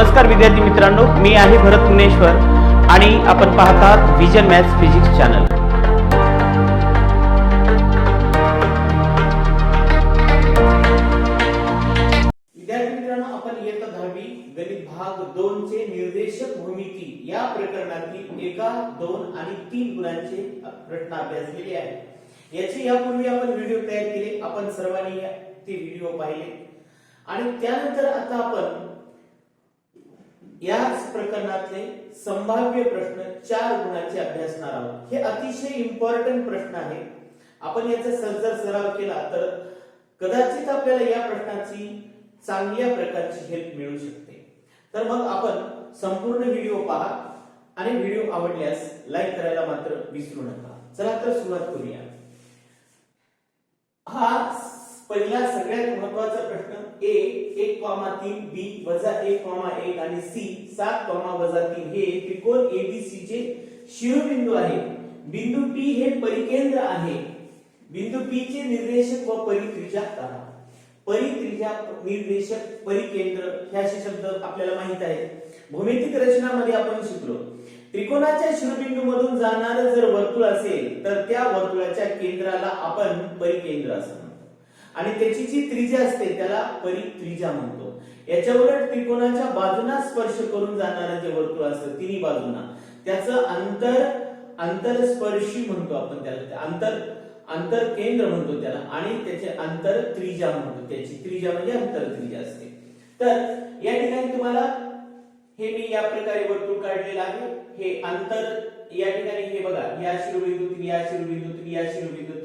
नमस्कार विद्यार्थी मित्रांनो मी आहे भरत पुणेश्वर आणि आपण पाहतात विजन मॅथ्स फिजिक्स चॅनल विद्यार्थी मित्रांनो आपण येत दहावी गणित भाग दोन चे निर्देशक भूमिती या प्रकरणातील एका दोन आणि तीन गुणांचे प्रश्न अभ्यासलेले आहे याची यापूर्वी आपण व्हिडिओ तयार केले आपण सर्वांनी ते व्हिडिओ पाहिले. आणि त्यानंतर आता आपण याच प्रकरणातले संभाव्य प्रश्न चार गुणाचे अभ्यासणार आहोत. हे अतिशय इम्पॉर्टंट प्रश्न आहे. आपण याचा सर- जर सराव केला तर कदाचित आपल्याला या प्रश्नाची चांगल्या प्रकारची हेल्प मिळू शकते. तर मग आपण संपूर्ण व्हिडिओ पहा आणि व्हिडिओ आवडल्यास लाईक करायला मात्र विसरू नका. चला तर सुरुवात करूया. हा पहिला सगळ्यात महत्त्वाचा प्रश्न ए एक कॉमा तीन बी वजा एक कॉमा एक आणि सी सात कॉमा वजा तीन हे त्रिकोण एबीसी चे शिरोबिंदू आहे. बिंदू पी हे परिकेंद्र आहे. बिंदू पी चे निर्देशक व परित्रिजा करा. परित्रिजा निर्देशक परिकेंद्र हे असे शब्द आपल्याला माहीत आहेत. भौमितिक रचनामध्ये आपण शिकलो. त्रिकोणाच्या शिरोबिंदू मधून जाणार जर वर्तुळ असेल तर त्या वर्तुळाच्या केंद्राला आपण परिकेंद्र असं म्हणतो. आणि त्याची जी त्रिज्या असते त्याला परित्रिज्या म्हणतो. याच्या उलट त्रिकोणाच्या बाजूना स्पर्श करून जाणारं जे वर्तुळ असतं तिन्ही बाजूना त्याचं अंतर अंतरस्पर्शी म्हणतो आपण त्याला अंतर अंतर केंद्र म्हणतो त्याला आणि त्याचे अंतर त्रिज्या म्हणतो त्याची त्रिज्या म्हणजे अंतर त्रिज्या असते. तर या ठिकाणी तुम्हाला हे मी या प्रकारे वर्तुळ काढलेलं आहे. हे अंतर या ठिकाणी हे बघा या शिरोबिंदूतून या शिरोबिंदूतून या शिरोबिंदूतून.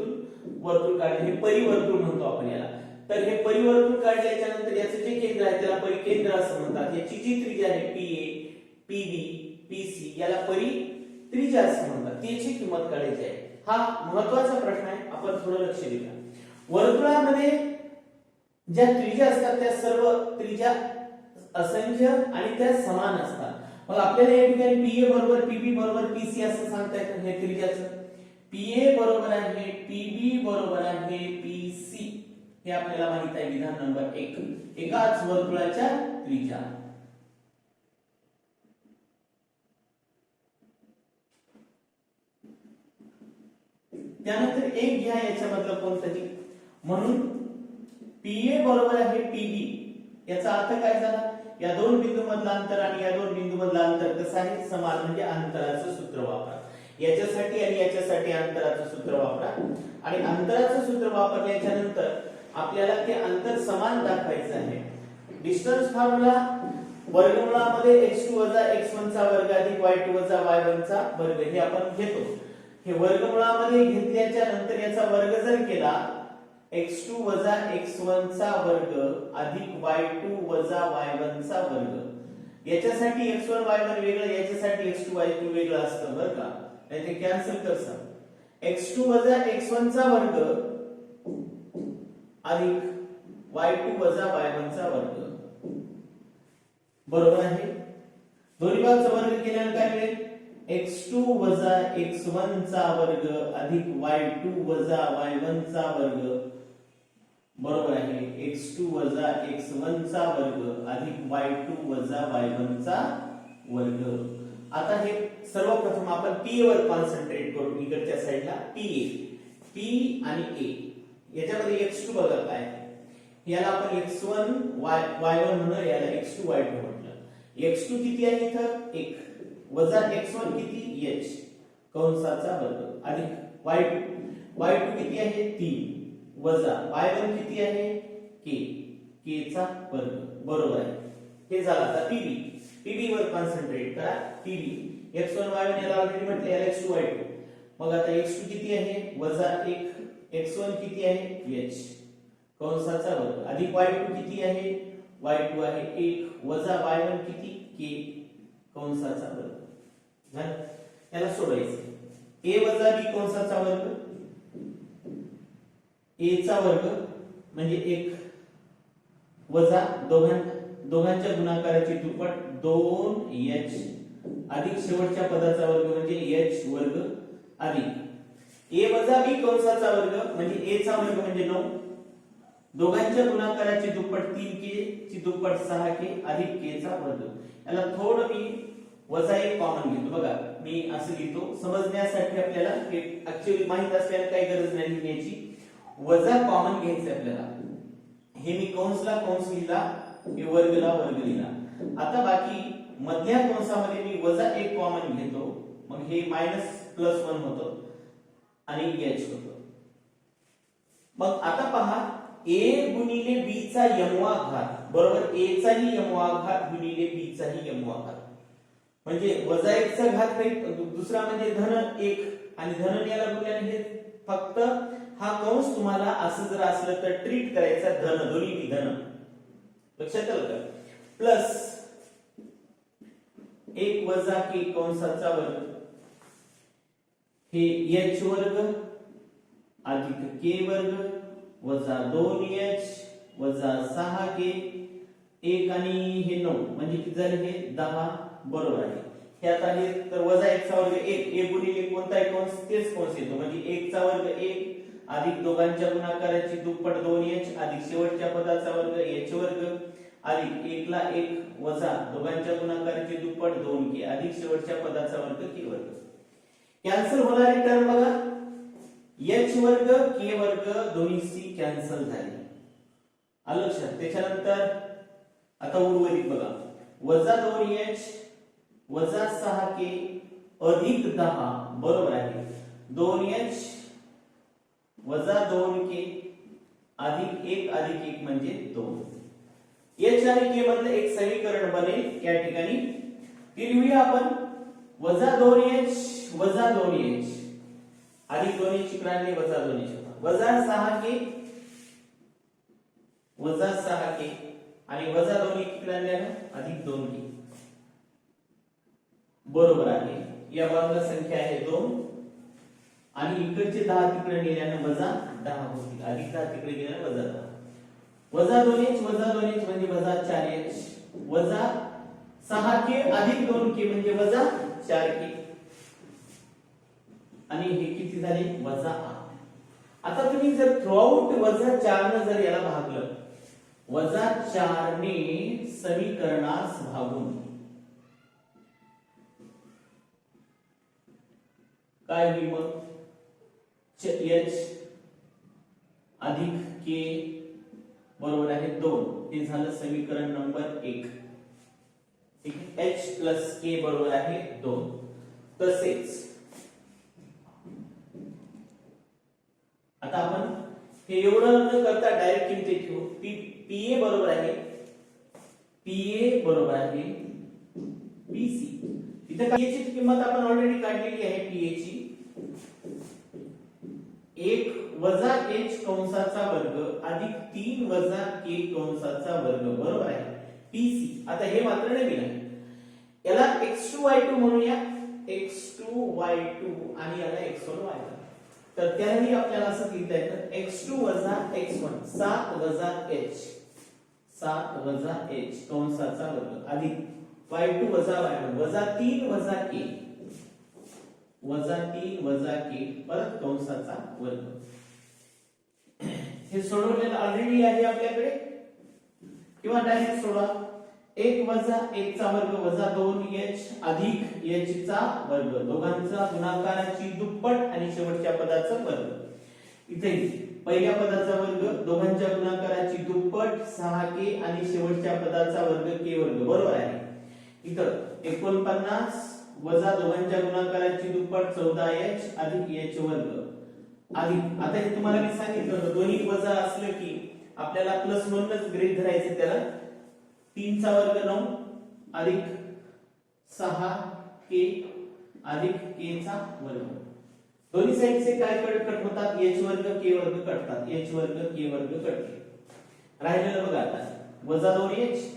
वर्तुळ काढले हे परिवर्तुळ म्हणतो आपण याला. तर हे परिवर्तुळ काढल्याच्या नंतर याचं जे केंद्र आहे त्याला परिकेंद्र असं म्हणतात. याची जी त्रिज्या आहे P A P B P C याला परी त्रिज्या असं म्हणतात. त्याची किंमत काढायची आहे. हा महत्त्वाचा प्रश्न आहे. आपण थोडं लक्ष देऊया. वर्तुळामध्ये ज्या त्रिज्या असतात त्या सर्व त्रिज्या असंख्य आणि त्या समान असतात. मग आपल्याला या ठिकाणी पीए बरोबर पीबी बरोबर पीसी असं सांगता येतं हे त्रिज्याचं. पीए बरोबर आहे पीबी बरोबर आहे पीसी हे आपल्याला माहीत आहे विधान नंबर एक. एकाच वर्तुळाच्या त्रिज्या. त्यानंतर एक घ्या याच्यामधलं कोणतरी म्हणून पीए बरोबर आहे पीबी याचा अर्थ काय झाला? या दोन बिंदू मधलं अंतर आणि या दोन बिंदू मधलं अंतर कसं आहे? समान म्हणजे अंतराचं सूत्र वापरा याच्यासाठी आणि याच्यासाठी अंतराचं सूत्र वापरा. आणि अंतराचं सूत्र वापरल्याच्या नंतर आपल्याला ते अंतर समान दाखवायचं आहे. डिस्टन्स फॉर्म्युला वर्गमुळामध्ये एक्स टू वजा एक्स वन चा वर्ग अधिक y2 वजा y1 चा वर्ग हे आपण घेतो. हे वर्गमुळामध्ये घेतल्याच्या नंतर याचा वर्ग जर केला एक्स टू वजा एक्स वन चा वर्ग अधिक y2 वजा वाय वन चा वर्ग. याच्यासाठी x1 y1 वेगळं याच्यासाठी x2 y2 वेगळं असतं बरं का? नाही ते कॅन्सल कर सर x2 वजा x1 चा वर्ग अधिक y2 वजा y1 चा वर्ग. बरोबर आहे? दोन्ही बाजूचा वर्ग केल्याने काय मिळेल? X2 वजा x1 चा वर्ग अधिक y2 वजा y1 चा वर्ग. बरोबर आहे? X2 वजा x1 चा वर्ग अधिक y2 वजा y1 चा वर्ग. आता हे सर्वप्रथम आपण पी वर कॉन्सन्ट्रेट करू इकडच्या साईडला पी ए पी आणि ए याच्यामध्ये एक्स टू बघा काय? याला आपण X one Y Y one म्हणून याला x2 y2 म्हटलं. एक्स टू किती आहे इथं? एक. वजा एक्स वन किती? एच कंसाचा वर्ग अधिक. Y2 y2 किती आहे? तीन. वजा वाय वन किती आहे? के केचा चा वर्ग बरोबर आहे. हे झालं आता pb pb वर कॉन्सन्ट्रेट करा pb x1 y1 याला ऑलरेडी म्हटले याला x2 y2 मग आता x2 किती आहे? वजा 1 x1 किती आहे? H. कंसाचा वर्ग. अधिक y2 किती आहे? Y2 आहे 1 वजा y1 किती? K. कंसाचा वर्ग. झालं? याला सोडायचं a वजा b कंसाचा वर्ग. A चा वर्ग म्हणजे 1 वजा दोघां दोघांच्या गुणाकाराची दुप्पट दोन एच अधिक शेवटच्या पदाचा वर्ग म्हणजे एच वर्ग अधिक. ए वजा बी कंसाचा वर्ग म्हणजे ए चा वर्ग म्हणजे नऊ. दोघांच्या गुणाकाराची दुप्पट तीन के ची दुप्पट सहा के अधिक के चा वर्ग. याला थोडं मी वजा एक कॉमन घेतो. बघा मी असं लिहितो. समजण्यासाठी आपल्याला हे ऍक्च्युअली माहीत असल्याला काही गरज नाही लिहिण्याची. वजा कॉमन घ्यायचं आपल्याला. हे मी कंसला कंस लिहिला हे वर्गला वर्ग लिहिला. आता बाकी मधल्या कंसामध्ये मी वजा एक कॉमन घेतो मग हे मायनस प्लस वन होतं आणि एच होतं. मग आता पहा ए गुणिले बी चा यमवा घात बरोबर ए चाही यमवा घात गुणिले बी चाही यमवा घात म्हणजे वजा एक चा घात काही दुसरा म्हणजे धन एक आणि धन याला गुणल्याने हे फक्त हा कंस तुम्हाला असं जर असलं तर ट्रीट करायचा धन दोन्ही धन. लक्षात आलं का? प्लस एक वजा के कंसाचा वर्ग? हे एच वर्ग अधिक के वर्ग वजा दोन एच वजा सहा के एक आणि हे नऊ म्हणजे किती झाले हे? दहा. बरोबर आहे. त्यात आले तर वजा एक चा वर्ग एक. एक गुणिले कोणताही कंस तेच कंस येतो? म्हणजे एक चा वर्ग एक अधिक दोघांच्या गुणाकाराची दुप्पट दोन एच अधिक शेवटच्या पदाचा वर्ग एच वर्ग. अधिक एकला एक वजा दोघांच्या गुणाकाराची दुप्पट दोन के अधिक शेवटच्या पदाचा वर्ग के वर्ग. कॅन्सल होणारी टर्म बघा. एच वर्ग के वर्ग दोन्ही सी कॅन्सल झाले. आलं लक्षात? त्याच्यानंतर आता उर्वरित बघा. वजा दोन एच वजा सहा के अधिक दहा बरोबर आहे. दोन एच वजा दोन के अधिक एक अधिक एक म्हणजे दोन. एच आणि के मधलं एक समीकरण बनेल या ठिकाणी. ती लिहूया आपण. वजा दोन एच वजा दोन एच अधिक दोन एच इकडे वजा दोन एच वजा सहा के वजा सहा के आणि वजा दोन एक इकडे आणल्यानं अधिक दोन के बरोबर आहे. या बाजूला संख्या आहे दोन. आणि इकडचे दहा तिकडे नेल्यानं वजा दहा होतील अधिक दहा तिकडे गेल्यानं वजा दहा. वजा दोन इंच वजा दोन इंच म्हणजे वजा चार इंच. वजा सहा के अधिक दोन के म्हणजे वजा चार के. आणि हे किती झाले? वजा आठ. आता तुम्ही जर थ्रूआउट वजा चार न जर याला भागलं वजा चार ने समीकरणास भागून काय होईल मग? एच अधिक के बरोबर आहे दोन. हे समीकरण नंबर एक. ठीक आहे? एच प्लस के बरोबर आहे दोन. तसेच, आता हे एवढं न करता डायरेक्ट किमती ठेवू पी बरोबर आहे पीए बरोबर आहे पीसी इथं काय ची किंमत आपण ऑलरेडी काढलेली आहे पीए ची. एक वजा एच कंसाचा वर्ग अधिक तीन वजा के कंसाचा वर्ग बरोबर आहे? पीसी आता हे मात्र नवीन आहे याला एक्स टू वाय टू म्हणूया. एक्स टू वाय टू आणि याला एक्स वन वाय तर त्याही आपल्याला असं लिहिता येतं. एक्स टू वजा एक्स वन सात वजा एच सात वजा एच कंसाचा वर्ग. अधिक वाय टू वजा वाय वन वजा तीन वजा के वजा तीन वजा के परत कंसाचा वर्ग. हे सोडवलेलं ऑलरेडी आहे आपल्याकडे. किंवा डायरेक्ट सोडा. एक वजा एक चा वर्ग वजा दोन एच अधिक एच चा वर्ग. दोघांचा गुणाकाराची दुप्पट आणि शेवटच्या पदाचा वर्ग. इथे पहिल्या पदाचा वर्ग दोघांच्या गुणाकाराची दुप्पट सहा के आणि शेवटच्या पदाचा वर्ग के वर्ग. बरोबर आहे. इथं एकोणपन्नास वजा दोघांच्या गुणाकाराची दुप्पट चौदा एच अधिक एच वर्ग. अधिक आता हे तुम्हाला मी सांगितलं होतं दोन्ही वजा असलं की आपल्याला प्लस वनच ग्रेड धरायचं त्याला. तीनचा वर्ग नऊ अधिक सहा के अधिक के चा वर्ग. दोन्ही साईडचे काय कट कट होतात? एच वर्ग के वर्ग कटतात एच वर्ग के वर्ग कटते राहिलेलं बघा आता. वजा दोन एच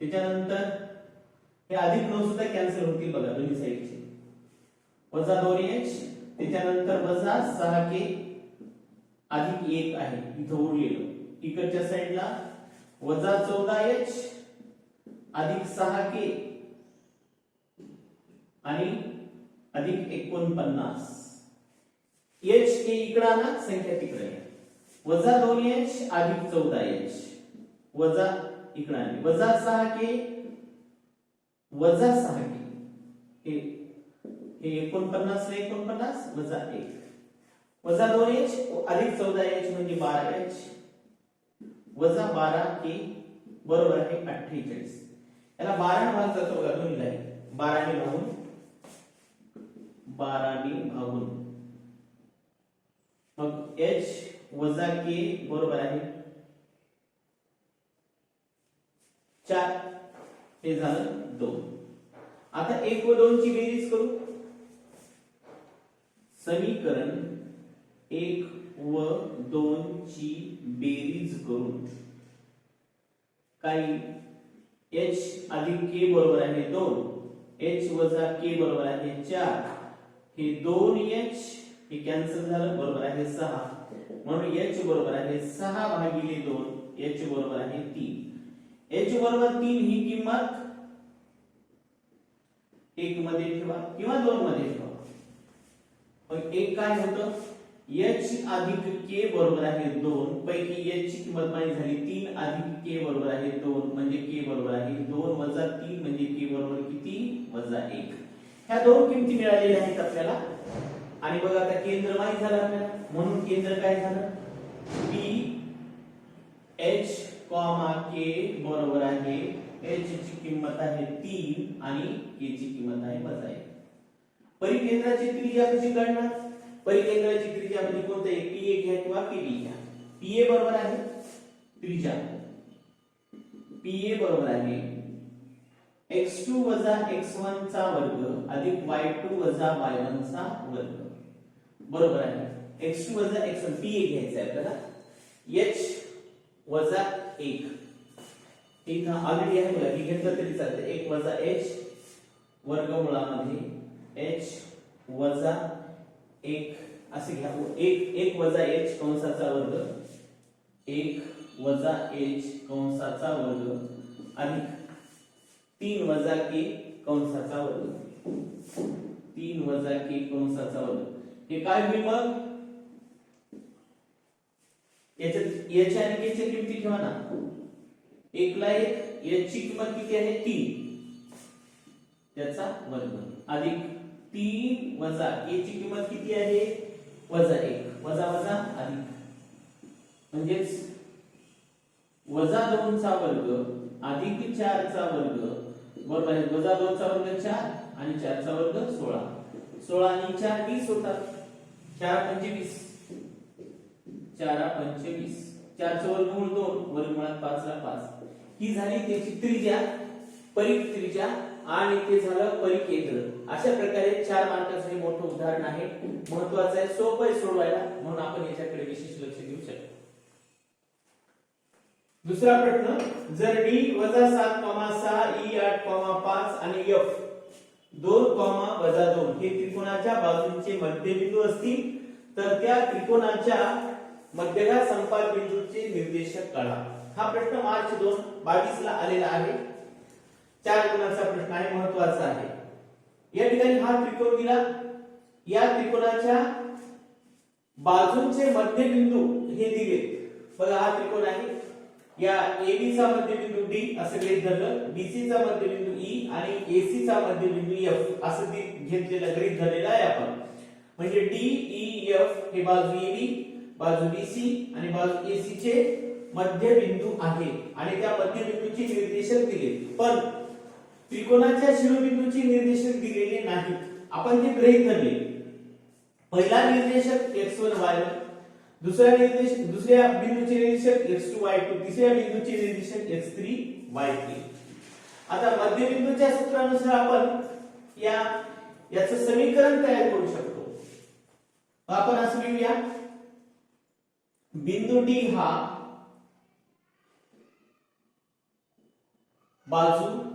त्याच्यानंतर हे अधिक नऊ सुद्धा कॅन्सल होतील बघा दोन्ही साईडचे वजा दोन एच त्याच्यानंतर वजा सहा के अधिक एक आहे. इथं उरलेलं इकडच्या साईडला वजा चौदा एच अधिक सहा के आणि अधिक एकोणपन्नास. एच के इकडं आणा संख्या तिकडे वजा दोन एच अधिक चौदा एच वजा इकडे आले वजा सहा के वजा सहा के. हे एकोणपन्नास एकोणपन्नास वजा एक. वजा दोन एच अधिक चौदा एच म्हणजे बारा एच वजा बारा के बरोबर आहे अठ्ठेचाळीस. याला बारा भाग जातो बघा दोन्हीला बाराने भागून बाराने भागून. मग एच वजा के बरोबर आहे चार. हे झालं दोन. आता एक व दोन ची बेरीज करू. समीकरण एक व दोन ची बेरीज करून. काही एच अधिक के बरोबर आहे दोन एच वजा के बरोबर आहे चार. हे दोन एच हे कॅन्सल झालं बरोबर आहे सहा. म्हणून एच बरोबर आहे सहा भागिले दोन एच बरोबर आहे तीन. एच बरोबर तीन ही किंमत एक मध्ये ठेवा किंवा दोन मध्ये ठेवा. पण एक काय होतं? एच अधिक के बरोबर आहे दोन. पैकी एच ची किंमत माहिती झाली. तीन अधिक के बरोबर आहे दोन म्हणजे के बरोबर आहे दोन वजा तीन म्हणजे के बरोबर किती? वजा एक. ह्या दोन किमती मिळालेल्या आहेत आपल्याला. आणि बघा आता केंद्र माहीत झालं आपल्याला. म्हणून केंद्र काय झालं? बी एच कॉमा के बरोबर आहे. एच ची किंमत आहे तीन आणि के ची किंमत आहे वजा एक. परिकेंद्राची त्रिज्या कशी काढणार परिकेंद्राची त्रिज्या म्हणजे कोणतं? एक पी ए घ्या किंवा के बी घ्या. पी ए बरोबर आहे? त्रिज्या. पी ए बरोबर आहे. एक्स टू वजा एक्स वन चा वर्ग अधिक वाय टू वजा वाय वन चा वर्ग. बरोबर आहे. एक्स टू वजा एक्स वन पी ए घ्यायचं आहे आपल्याला. एच वजा एक. ऑलरेडी आहे बघा. हे घेतलं तरी चालतं एक वजा एच वर्गमुळामध्ये एच वजा एक असे घ्या. एक एक वजा एच कंसाचा वर्ग. एक वजा एच कंसाचा वर्ग. अधिक तीन वजा के कंसाचा वर्ग. तीन वजा के कंसाचा वर्ग. हे काय होईल मग? याच्यात याच्या आणि केच्या किमती ठेवा ना. एकला एक याची किंमत किती आहे? तीन. त्याचा वर्ग. अधिक तीन वजा याची किंमत किती आहे? वजा एक. वजा वजा अधिक. म्हणजेच वजा दोन चा वर्ग अधिक चारचा वर्ग बरोबर आहे. वजा दोन चा वर्ग चार आणि चार चा वर्ग सोळा. सोळा आणि चार वीस होतात. चार पंचवीस चारा पंचवीस चारचं वर्गमूळ दोन. वर्गमुळात पाच ला पाच. ही झाली त्याची त्रिज्या. परिक त्रिज्या. आणि ते झालं परिकेंद्र. अशा प्रकारे चार मार्काचं हे मोठं उदाहरण आहे. महत्वाचं आहे सोपं आहे सोडवायला म्हणून आपण याच्याकडे विशेष लक्ष देऊ शकतो. दुसरा प्रश्न जर डी वजा सात कॉमा सहा ई आठ कॉमा पाच आणि एफ दोन कॉमा वजा दोन हे त्रिकोणाच्या बाजूंचे मध्यबिंदू असतील तर त्या त्रिकोणाच्या मध्यला संपात बिंदूचे निर्देशक काढा. हा प्रश्न मार्च दोन बावीस ला आलेला आहे. चार गुणांचा प्रश्न आहे महत्त्वाचा आहे. या ठिकाणी हा त्रिकोण दिला. या त्रिकोणाच्या बाजूंचे मध्यबिंदू हे दिले. बघा हा त्रिकोण आहे. या एबीचा मध्यबिंदू डी असं गृहीत धरलं. बीसीचा मध्यबिंदू ई आणि एसीचा मध्यबिंदू एफ असं घेतलेला घेतलेलं गृहीत धरलेलं आहे आपण. म्हणजे डी ई एफ हे बाजू एबी बाजू बीसी आणि बाजू एसीचे मध्यबिंदू आहे. आणि त्या मध्यबिंदूचे निर्देशक दिले. पण त्रिकोणाच्या शिरोबिंदूची निर्देशक दिलेले नाहीत. आपण ते ग्रहित धरले. पहिला निर्देशक x1 y1 दुसरा निर्देश दुसऱ्या बिंदूचे निर्देशक x2 y2 तिसऱ्या बिंदूचे निर्देशक x3 y3 आता मध्यबिंदूच्या सूत्रानुसार आपण या याचं समीकरण तयार करू शकतो. आपण असं लिहूया. बिंदू डी हा बाजू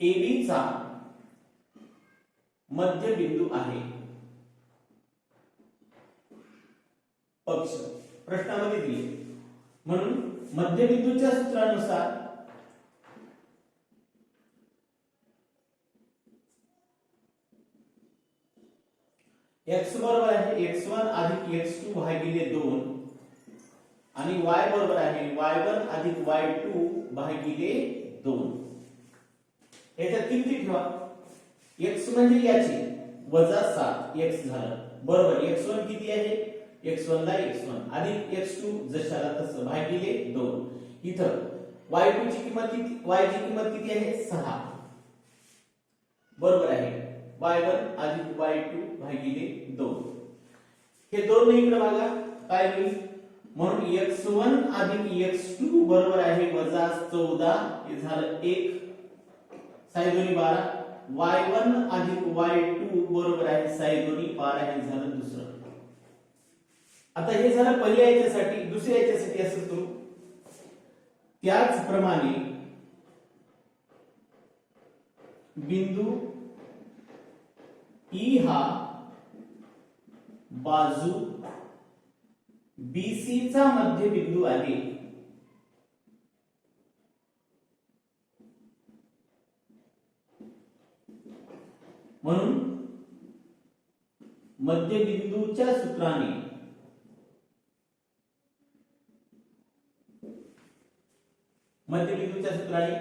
AB चा मध्यबिंदू आहे. पक्ष. प्रश्नामध्ये दिले. म्हणून मध्यबिंदूच्या सूत्रानुसार एक्स बरोबर आहे x1 अधिक x2 भागिले दोन. आणि वाय बरोबर आहे y1 अधिक y2 भागिले दोन. याच्यात किमती ठेवा? एक्स म्हणजे याची. वजा सात. एक्स झालं. बरोबर. एक्स वन किती आहे? एक्स वन ला x1 अधिक एक्स टू जशाला तसं भागिले दोन. इथं y2 ची किंमत किती? वाय ची किंमत किती आहे? सहा. बरोबर आहे. वाय वन अधिक वाय टू भागिले दोन. हे दोन इकडे बघा. काय होईल? म्हणून x1 अधिक x2 बरोबर आहे. वजा 14 हे झालं एक. साई दोन्ही 12 y1 अधिक y2 बरोबर आहे. साई दोन्ही 12 हे झालं दुसरं. आता हे झालं पहिल्या याच्यासाठी दुसऱ्या याच्यासाठी असं करू. त्याचप्रमाणे बिंदू ई हा बाजू बीसीचा चा मध्यबिंदू आहे. म्हणून मध्यबिंदूच्या सूत्राने मध्यबिंदूच्या सूत्राने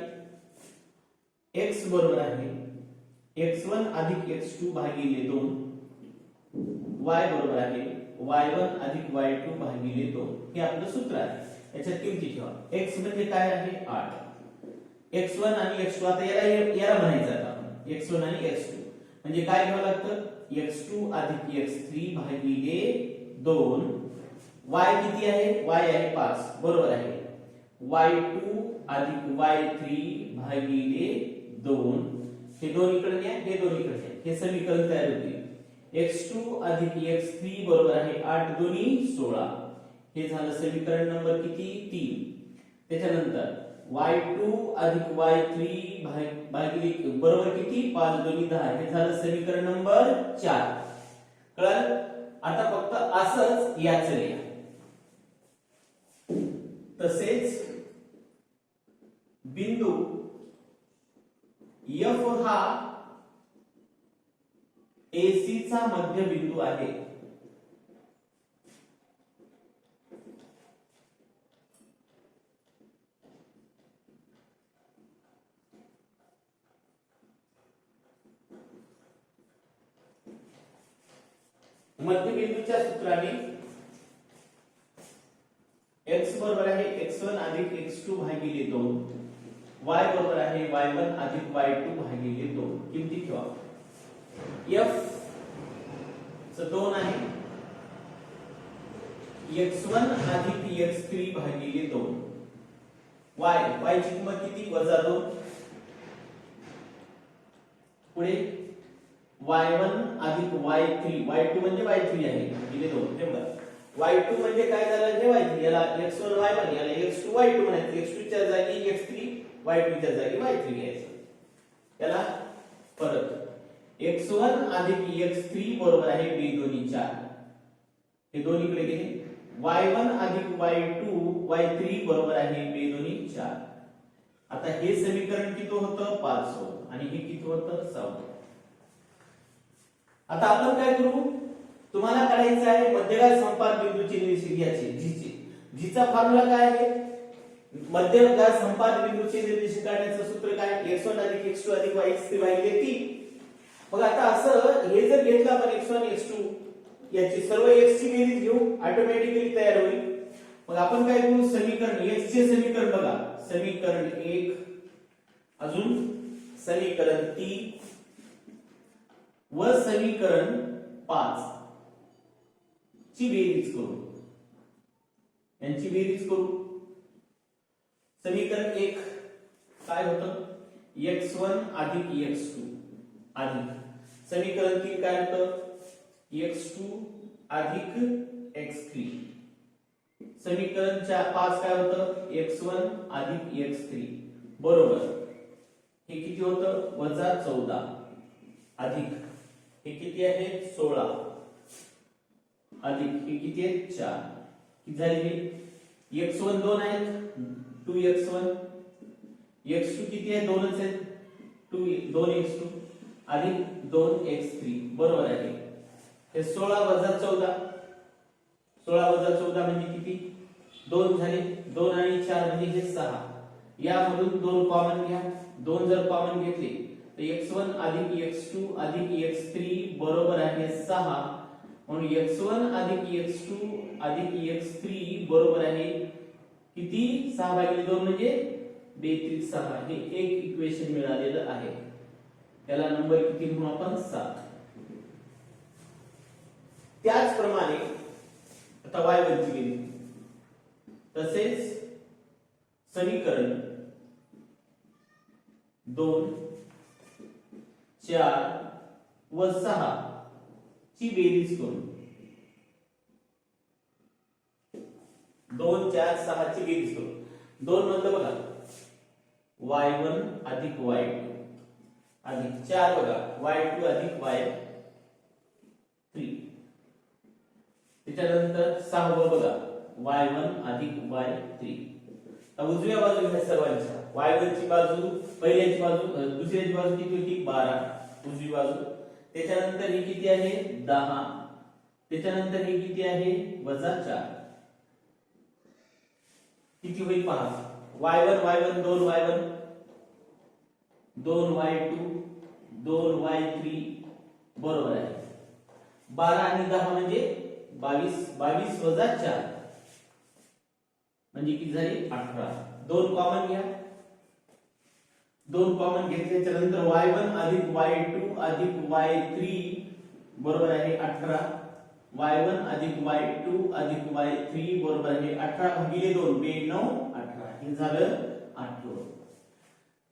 एक्स बरोबर आहे एक्स वन अधिक एक्स टू भागिले दोन वाय बरोबर आहे वाय वन अधिक y2 भागिले दोन. हे आपलं सूत्र आहे. याच्यात किमती ठेवा. एक्स म्हणजे काय आहे? 8 x1 आणि x2 आता याला याला म्हणायचं आता आपण. x1 आणि एक्स टू म्हणजे काय घ्यावं लागतं? X2 अधिक x3 भागिले दोन. वाय किती आहे? वाय आहे पाच. बरोबर आहे. वाय टू अधिक वाय थ्री भागिले दोन. हे दोन इकडे न्या हे दोन इकडे न्या. हे समीकरण तयार होते. एक्स टू अधिक x3 बरोबर आहे आठ दोन्ही 16 हे झालं समीकरण नंबर किती? तीन. त्याच्यानंतर वाय टू अधिक वाय थ्री भागिले बरोबर किती? पाच दोन्ही दहा. हे झालं समीकरण नंबर चार. कळलं? आता फक्त असंच याच लिहा. तसेच बिंदू एफ हा एसी चा मध्यबिंदू आहे. मध्यबिंदूच्या सूत्राने एक्स बरोबर आहे एक्स वन अधिक एक्स टू भागिले दोन. वाय बरोबर आहे वाय वन अधिक वाय टू भागिले दोन. किमती ठेवा. एफ च दोन आहे. एक्स वन अधिक एक्स थ्री भागिले दोन. वाय वायची किंमत किती? वजा दोन. पुढे वाय वन अधिक वाय थ्री वाय टू म्हणजे वाय थ्री आहे. दिले दोन. हे बघा वाय टू म्हणजे काय झालं? हे वाय थ्री याला एक्स वन वाय वन याला एक्स टू वाय टू म्हणायचं. एक्स टू च्या जागी एक्स थ्री वाय टू च्या जागी वाय थ्री घ्यायचं. त्याला परत. एक्स वन अधिक एक्स थ्री बरोबर आहे बी दोन्ही चार. हे दोन इकडे गेले. वाय वन अधिक वाय टू वाय थ्री बरोबर आहे बी दोन्ही चार. आता हे समीकरण किती होतं? पाच होत. आणि हे किती होतं? सहा होतं आता आपण काय करू? तुम्हाला काढायचं आहे मध्यगाय संपात बिंदूची निर्देशिकाची जीची. जीचा फॉर्म्युला काय आहे? मध्यगाय संपात बिंदूचे निर्देशिक काढण्याचं सूत्र काय? x1 अधिक एक्स टू अधिक वाय एक्स थ्री भागिले 3 मग आता असं हे जर घेतलं आपण x1 x2 याची सर्व x ची बेरीज घेऊ ऑटोमॅटिकली तयार होईल. मग आपण काय करू? समीकरण x चे समीकरण बघा. समीकरण एक अजून समीकरण तीन. व समीकरण पाच. ची बेरीज करू. यांची बेरीज करू. समीकरण एक. काय होतं? X1 अधिक एक्स टू अधिक समीकरण तीन काय होतं? X2 अधिक एक्स थ्री समीकरण 5 काय होतं? X1 अधिक एक्स थ्री बरोबर. हे किती होतं? वजा 14 अधिक हे किती आहे? 16 अधिक हे किती आहे? चार. किती झाले हे? x1 2 आहेत. 2x1 x2 किती आहे? दोनच आहेत. 2 2x2 अधिक 2x3 बरोबर आहे. हे सोळा वजा चौदा. सोळा वजा चौदा म्हणजे किती? दोन झाले. दोन आणि चार म्हणजे हे सहा. यामधून दोन कॉमन घ्या. दोन जर कॉमन घेतले एक्स वन अधिक एक्स टू अधिक एक्स थ्री बरोबर आहे सहा. म्हणून एक्स वन अधिक एक्स टू अधिक एक्स थ्री बरोबर आहे किती? सहा भागिले दोन म्हणजे बेतीस सहा. हे एक इक्वेशन मिळालेलं आहे. त्याला नंबर किती म्हणून आपण? सात. त्याचप्रमाणे आता वाय वरची गेली तसेच समीकरण दोन. चार व सहा ची बेरीज करू दोन चार सहा ची बेरीज करू दोन मधलं बघा. वाय वन अधिक वाय टू. अधिक चार बघा. वाय टू अधिक वाय थ्री. त्याच्यानंतर सहावं बघा. वाय वन अधिक वाय थ्री. उजव्या बाजू घ्या सर्वांच्या. वाय बाजू पहिल्याची बाजू दुसऱ्याची बाजू किती होती? बारा. उजवी बाजू. त्याच्यानंतर ही किती आहे? दहा. त्याच्यानंतर ही किती आहे? वजा चार. किती होईल? पहा वाय वन वाय वन दोन वाय वन दोन वाय टू दोन वाय थ्री. बरोबर आहे. बारा आणि दहा म्हणजे बावीस. बावीस वजा चार. म्हणजे किती झाली? अठरा. दोन कॉमन घ्या. दोन कॉमन घेतल्याच्या नंतर वाय वन अधिक वाय टू अधिक वाय थ्री बरोबर आहे अठरा. वाय वन अधिक वाय टू अधिक वाय थ्री बरोबर आहे अठरा भागिले दोन बे नऊ अठरा. हे झालं आठवं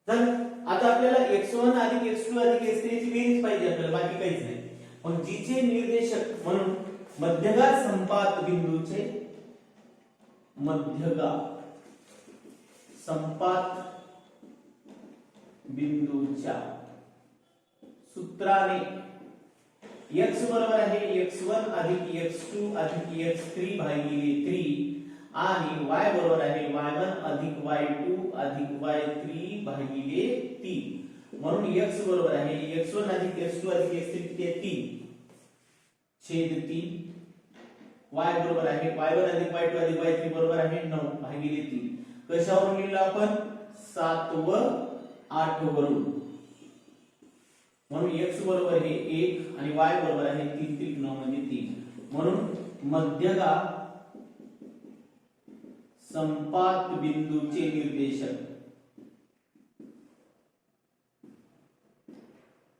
तर आता आपल्याला एक्स वन अधिक एक्स टू अधिक एक्स थ्री ची बेरीज पाहिजे आपल्याला बाकी काहीच नाही. मग जीचे निर्देशक म्हणून मध्यगा संपात बिंदूचे मध्यगा संपात बिंदूच्या सूत्राने एक्स बरोबर आहे एक्स वन अधिक एक्स टू अधिक एक्स थ्री भागिले थ्री आणि वाय बरोबर आहे वाय वन अधिक वाय टू अधिक वाय थ्री भागिले तीन. म्हणून एक्स बरोबर आहे एक्स वन अधिक एक्स टू अधिक एक्स थ्री किती तीन. छेद तीन. वाय बरोबर आहे y1 अधिक y2 अधिक y3 बरोबर आहे नऊ भागिले तीन. कशावरून लिहिलं आपण? सात व आठ वरून. म्हणून एक्स बरोबर हे एक आणि वाय बरोबर आहे 3 3 9 म्हणजे तीन. म्हणून मध्यगा संपात बिंदूचे निर्देशक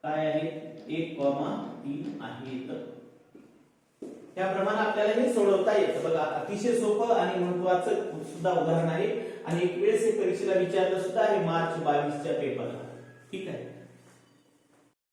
काय आहे? 1, 3 आहेत त्याप्रमाणे आपल्याला हे सोडवता येतं. बघा अतिशय सोपं आणि महत्वाचं सुद्धा उदाहरण आहे. आणि एक वेळेस हे परीक्षेला विचारलं सुद्धा आहे मार्च बावीसच्या पेपरला ठीक आहे?